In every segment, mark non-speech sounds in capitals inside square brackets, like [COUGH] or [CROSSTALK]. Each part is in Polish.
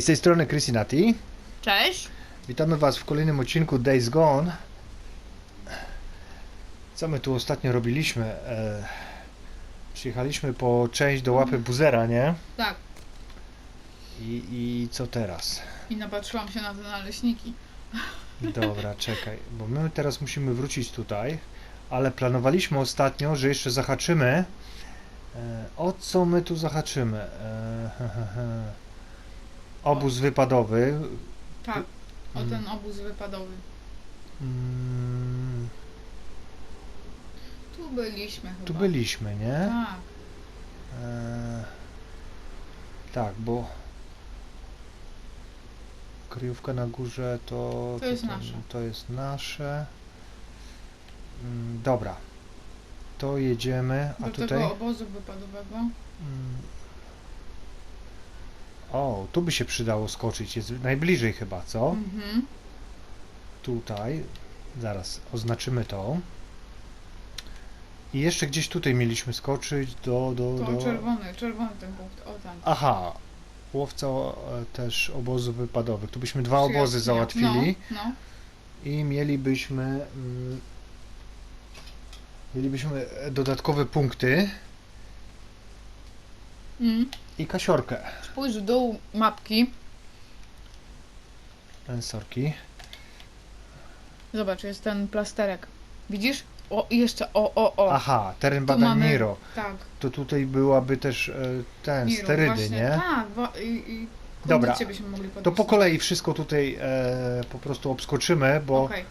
Z tej strony Chrisinati. Cześć. Witamy Was w kolejnym odcinku Days Gone. Co my tu ostatnio robiliśmy? E, przyjechaliśmy po część do łapy buzera, nie? Tak. I, I co teraz? I napatrzyłam się na te naleśniki. Dobra, czekaj, bo my teraz musimy wrócić tutaj, ale planowaliśmy ostatnio, że jeszcze zahaczymy. E, o co my tu zahaczymy? E, he, he, he. Obóz wypadowy. Tak. O ten obóz wypadowy. Mm, Tu byliśmy chyba. tu byliśmy, nie? Tak. E, tak, bo kryjówka na górze to, To jest nasze. To jest nasze. Mm, dobra. To jedziemy, a Do tutaj. tego obozu wypadowego. Mm. O, tu by się przydało skoczyć. Jest najbliżej chyba, co? Mhm. Tutaj. Zaraz oznaczymy to. I jeszcze gdzieś tutaj mieliśmy skoczyć do. do, To do... czerwony, czerwony ten punkt. O tam. Aha, łowca e, też obozów wypadowych. Tu byśmy dwa obozy Przyjaźnia. załatwili No, no. i mielibyśmy mm, mielibyśmy e, dodatkowe punkty Mm. i kasiorkę. Spójrz w dół mapki. Sensorki. Zobacz, jest ten plasterek. Widzisz? O, i jeszcze o, o, o. Aha, teren badań mamy- Miro. Tak. To tutaj byłaby też e, ten, Miro, sterydy, właśnie, nie? Tak, wa- i, i Dobra. kondycję byśmy mogli podnieść. To po kolei wszystko tutaj e, po prostu obskoczymy, bo Okej.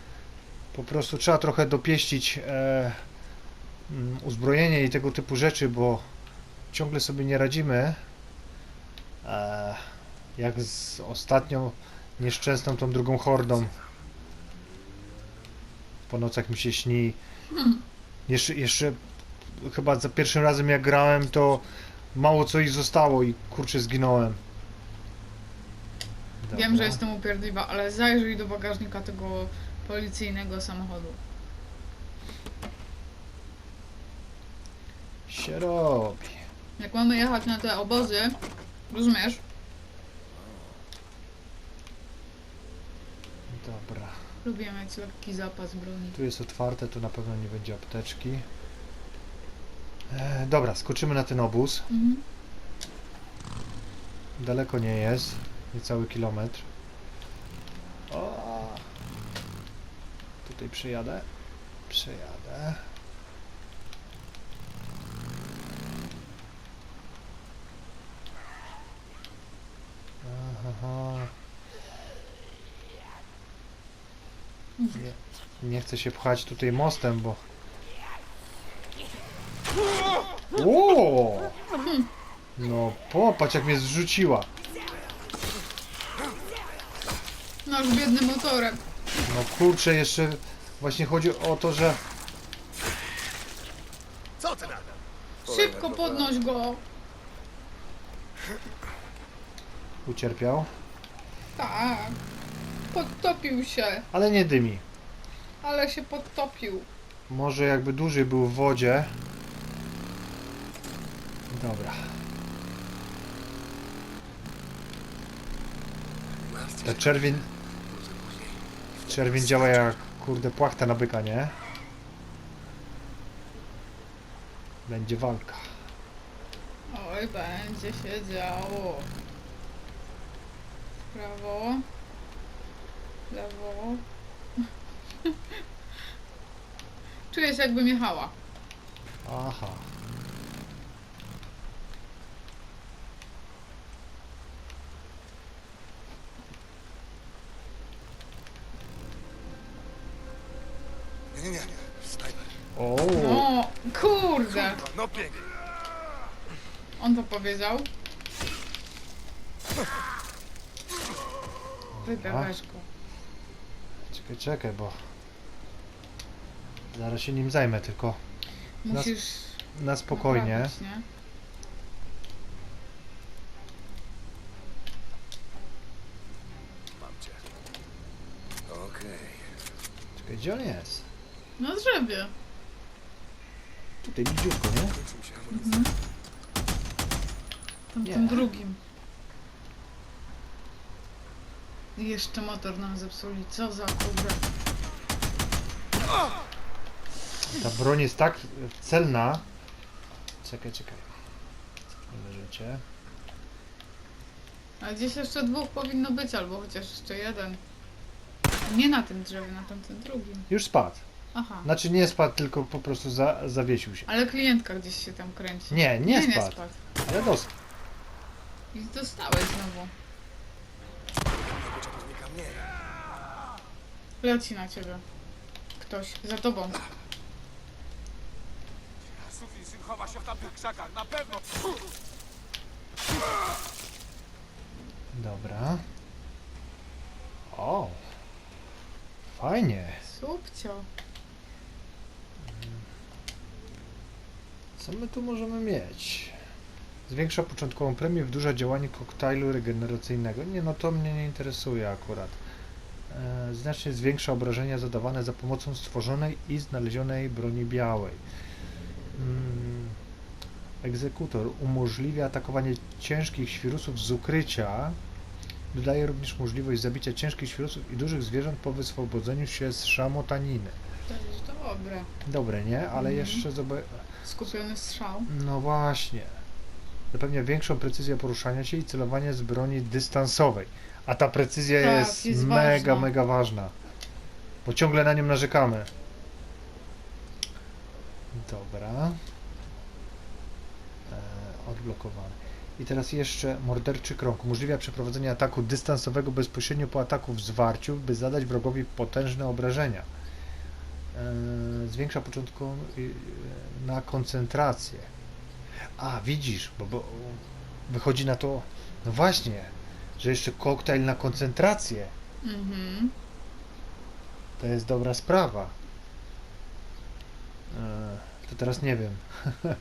po prostu trzeba trochę dopieścić e, mm, uzbrojenie i tego typu rzeczy, bo ciągle sobie nie radzimy. E, jak z ostatnią nieszczęsną tą drugą hordą. Po nocach mi się śni. Hmm. Jeszcze, jeszcze chyba za pierwszym razem jak grałem, to mało co ich zostało i kurczę zginąłem. Wiem, Dobra. że jestem upierdliwa, ale zajrzyj do bagażnika tego policyjnego samochodu. się robi. Jak mamy jechać na te obozy, rozumiesz? Dobra. Lubię mieć lekki zapas broni. Tu jest otwarte, tu na pewno nie będzie apteczki. E, dobra, skoczymy na ten obóz. Mhm. Daleko nie jest. Niecały kilometr. O! Tutaj przejadę. Przejadę. Aha. Nie, nie chcę się pchać tutaj mostem, bo... O! No popatrz jak mnie zrzuciła. Nasz biedny motorek. No kurczę, jeszcze właśnie chodzi o to, że Co ty na to? Szybko podnoś go. Ucierpiał, Tak. Podtopił się, ale nie dymi. ale się podtopił. Może jakby dłużej był w wodzie. Dobra. Ta czerwień... Czerwień działa jak kurde płachta na byka, nie? Będzie walka. Oj, będzie się działo. Prawo. Lewo. [LAUGHS] Czuję się jakbym jechała. Aha. Nie, nie, nie. Snajper. O, No, kurde. Kurwa, no pięknie. On to powiedział. Wybiegłeś go. czekaj, czekaj, bo zaraz się nim zajmę, tylko Musisz na spokojnie. naprawić, nie? Mam cię. Okej. Czekaj, gdzie on jest? Na drzewie. Tutaj bliziutko, nie? Kończy mi się amunicja. Mhm. Tam Nie. tym drugim. I jeszcze motor nam zepsuli. Co za kurde. Ta broń jest tak celna. Czekaj, czekaj. Cofnijmy życie. A gdzieś jeszcze dwóch powinno być, albo chociaż jeszcze jeden. Nie na tym drzewie, na tamtym drugim. Już spadł. Aha. Znaczy nie spadł, tylko po prostu za, zawiesił się. Ale klientka gdzieś się tam kręci. Nie, nie, nie spadł. spadł. Ale dostał. I dostałeś znowu. Tego czasu znika mniej. Leci na ciebie. Ktoś. Za tobą. Sufis chowa się w tamtych krzakach, na pewno! Dobra. O. Fajnie. Subcio. Co my tu możemy mieć? Zwiększa początkową premię, wydłuża działanie koktajlu regeneracyjnego. Nie, no to mnie nie interesuje akurat. E, znacznie zwiększa obrażenia zadawane za pomocą stworzonej i znalezionej broni białej. Mm, egzekutor umożliwia atakowanie ciężkich świrusów z ukrycia. Dodaje również możliwość zabicia ciężkich świrusów i dużych zwierząt po wyswobodzeniu się z szamotaniny. To jest dobre. Dobre, nie? Ale Mhm. jeszcze zobaczmy. Skupiony strzał. No właśnie. Zapewnia większą precyzję poruszania się i celowania z broni dystansowej. A ta precyzja Tak, jest, jest mega, ważna. mega ważna. Bo ciągle na nią narzekamy. Dobra. E, odblokowany. I teraz jeszcze morderczy krąg. Umożliwia przeprowadzenie ataku dystansowego bezpośrednio po ataku w zwarciu, by zadać wrogowi potężne obrażenia. E, zwiększa początku y, na koncentrację. A, widzisz, bo, bo wychodzi na to, no właśnie, że jeszcze koktajl na koncentrację. Mhm. To jest dobra sprawa. E, to teraz nie wiem. [LAUGHS]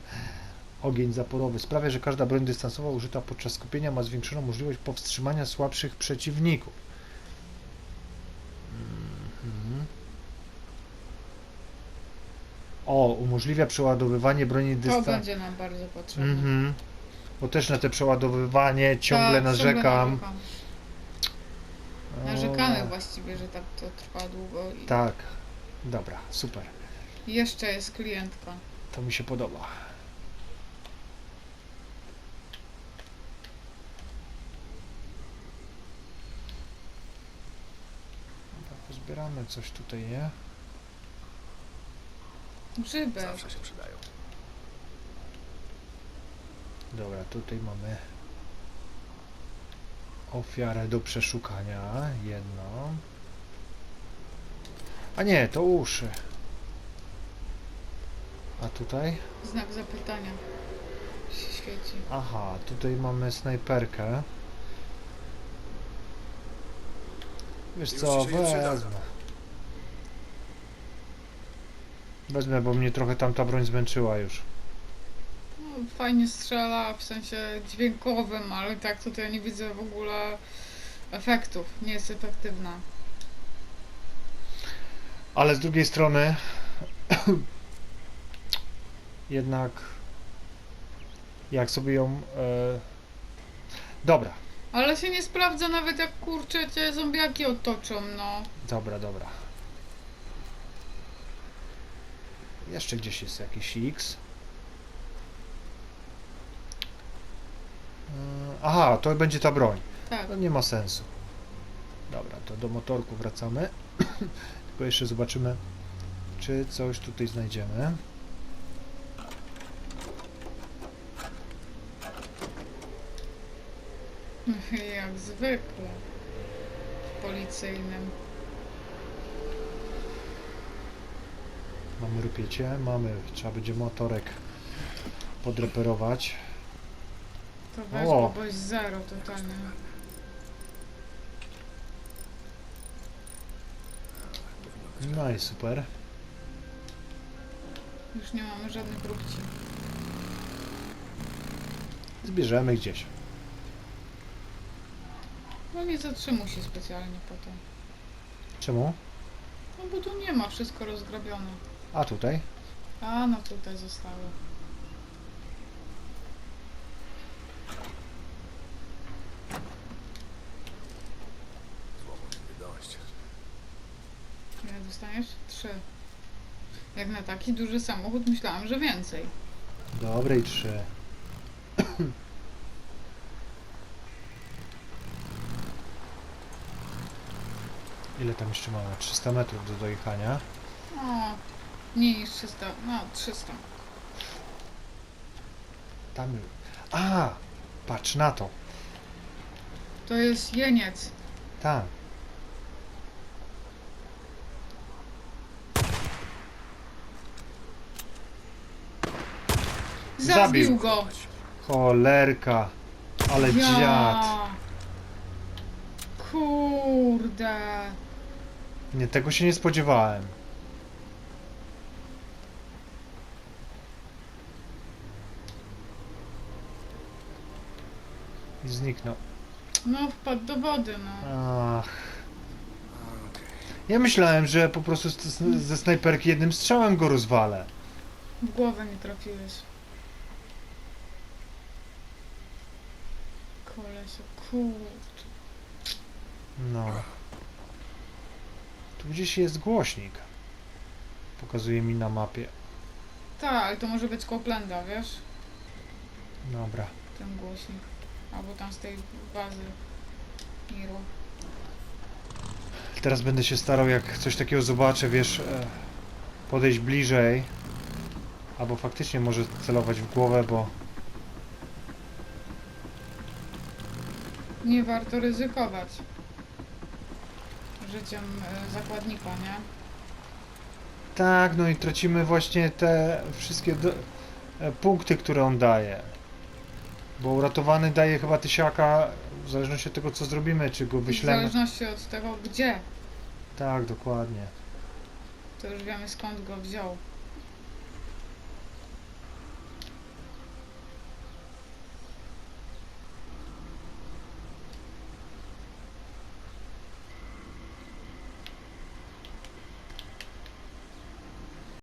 Ogień zaporowy sprawia, że każda broń dystansowa użyta podczas skupienia ma zwiększoną możliwość powstrzymania słabszych przeciwników. O, umożliwia przeładowywanie broni To dystansowej. będzie nam bardzo potrzebne. Mhm. Bo też na te przeładowywanie ciągle Tak, narzekam. narzekam. Narzekamy właściwie, że tak to trwa długo. I Tak. Dobra, super. Jeszcze jest klientka. To mi się podoba. Dobra, pozbieramy coś tutaj, nie? Grzybek. Zawsze się przydają. Dobra, tutaj mamy ofiarę do przeszukania. Jedną. A nie, to uszy. A tutaj? Znak zapytania się świeci. Aha, tutaj mamy snajperkę. Wiesz co, wezmę. Wezmę, bo mnie trochę tamta broń zmęczyła już. No, fajnie strzela w sensie dźwiękowym, ale tak tutaj nie widzę w ogóle efektów. Nie jest efektywna. Ale z drugiej strony [COUGHS] jednak jak sobie ją e... dobra, Ale się nie sprawdza nawet jak kurczę cię zombiaki otoczą, no. dobra, dobra. Jeszcze gdzieś jest jakiś X. E, Aha, to będzie ta broń. Tak. To nie ma sensu. Dobra, to do motorku wracamy. [COUGHS] Tylko jeszcze zobaczymy, czy coś tutaj znajdziemy. [LAUGHS] Jak zwykle. W policyjnym. Mamy rupiecie, mamy, trzeba będzie motorek podreperować. To weź, O. bo boś zero totalnie. No i super. Już nie mamy żadnych róbci. Zbierzemy gdzieś. No nie zatrzymuj się specjalnie potem. Czemu? No bo tu nie ma, wszystko rozgrabione. A tutaj? A no tutaj zostały. Ile dostaniesz? Trzy. Jak na taki duży samochód myślałam, że więcej. Dobrej trzy. Ile tam jeszcze mamy? 300 metrów do dojechania. O, mniej niż 300. No, 300. Tam. A! Patrz na to. To jest jeniec. Tam. Zabił, Zabił. go! Cholerka. Ale dziad. Kurde. Nie, tego się nie spodziewałem. I zniknął. No, wpadł do wody, no. Ach. Ja myślałem, że po prostu z- z- ze snajperki jednym strzałem go rozwalę. W głowę nie trafiłeś. Kolesie, kurde. No. Tu gdzieś jest głośnik. Pokazuje mi na mapie. Tak, ale to może być Coplanda, wiesz? Dobra. Ten głośnik. Albo tam z tej bazy Miro. Teraz będę się starał, jak coś takiego zobaczę, wiesz, e, podejść bliżej. Albo faktycznie może celować w głowę, bo Nie warto ryzykować życiem e, zakładnika, nie? tak, no i tracimy właśnie te wszystkie e, punkty, które on daje. Bo uratowany daje chyba tysiaka, w zależności od tego, co zrobimy, czy go W wyślemy. zależności od tego, gdzie, Tak, dokładnie. to już wiemy skąd go wziął.